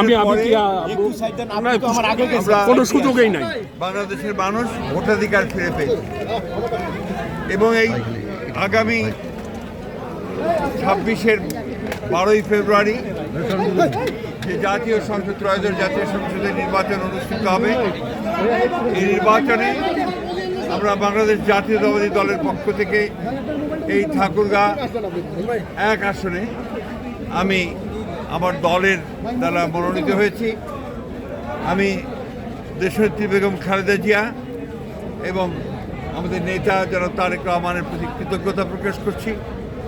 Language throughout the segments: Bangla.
আমি কোনো সুযোগই নাই। বাংলাদেশের মানুষ ভোটাধিকার ফিরে পেয়েছে। এবং এই আগামী ছাব্বিশের বারোই ফেব্রুয়ারি যে জাতীয় সংসদ ত্রয়োদশ জাতীয় সংসদের নির্বাচন অনুষ্ঠিত হবে এই নির্বাচনে আমরা বাংলাদেশ জাতীয়তাবাদী দলের পক্ষ থেকে এই ঠাকুরগা এক আসনে আমি আমার দলের দ্বারা মনোনীত হয়েছি। আমি দেশনেত্রী বেগম খালেদা জিয়া এবং আমাদের নেতা যারা তারেক রহমানের প্রতি কৃতজ্ঞতা প্রকাশ করছি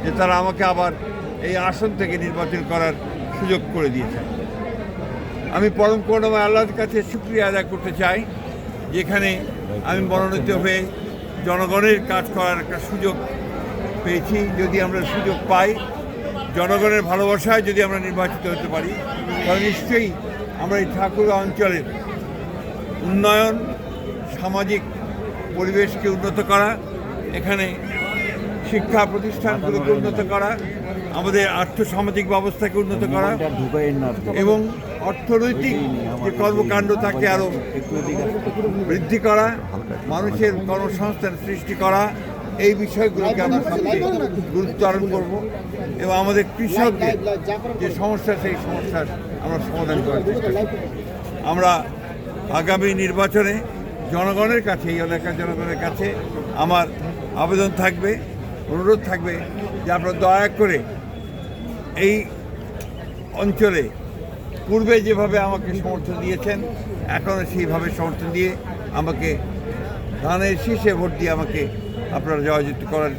যে তারা আমাকে আবার এই আসন থেকে নির্বাচন করার সুযোগ করে দিয়েছে আমি পরম করুণাময় আল্লাহর কাছে শুক্রিয়া আদায় করতে চাই, যেখানে আমি মনোনীত হয়ে জনগণের কাজ করার একটা সুযোগ পেয়েছি। যদি আমরা সুযোগ পাই জনগণের ভালোবাসায় যদি আমরা নির্বাচিত হতে পারি, তাহলে নিশ্চয়ই আমরা এই ঠাকুরা অঞ্চলের উন্নয়ন, সামাজিক পরিবেশকে উন্নত করা, এখানে শিক্ষা প্রতিষ্ঠানগুলোকে উন্নত করা, আমাদের আর্থসামাজিক ব্যবস্থাকে উন্নত করা এবং অর্থনৈতিক যে কর্মকাণ্ড তাকে আরও বৃদ্ধি করা, মানুষের কর্মসংস্থান সৃষ্টি করা এই বিষয়গুলোকে আমরা গুরুত্ব আরোপ করব এবং আমাদের কৃষকদের যে সমস্যা, সেই সমস্যার আমরা সমাধান করার চেষ্টা করব। আমরা আগামী নির্বাচনে জনগণের কাছে, এই এলাকার জনগণের কাছে আমার আবেদন থাকবে, অনুরোধ থাকবে যে আপনারা দয়া করে এই অঞ্চলে পূর্বে যেভাবে আমাকে সমর্থন দিয়েছেন, এখনও সেইভাবে সমর্থন দিয়ে আমাকে ধানের শীষে ভোট দিয়ে আমাকে আপনারা জয়যুক্ত করার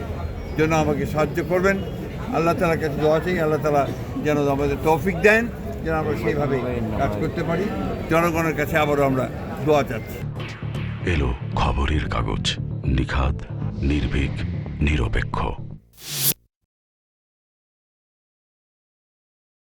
জন্য আমাকে সাহায্য করবেন। আল্লাহ তালার কাছে দোয়া চাই, আল্লাহ তালা যেন আমাদের তৌফিক দেন, যেন আমরা সেইভাবে কাজ করতে পারি। জনগণের কাছে আবারও আমরা দোয়া চাচ্ছি। এলো খবরের কাগজ নিখাত নির্ভীক, নিরপেক্ষ।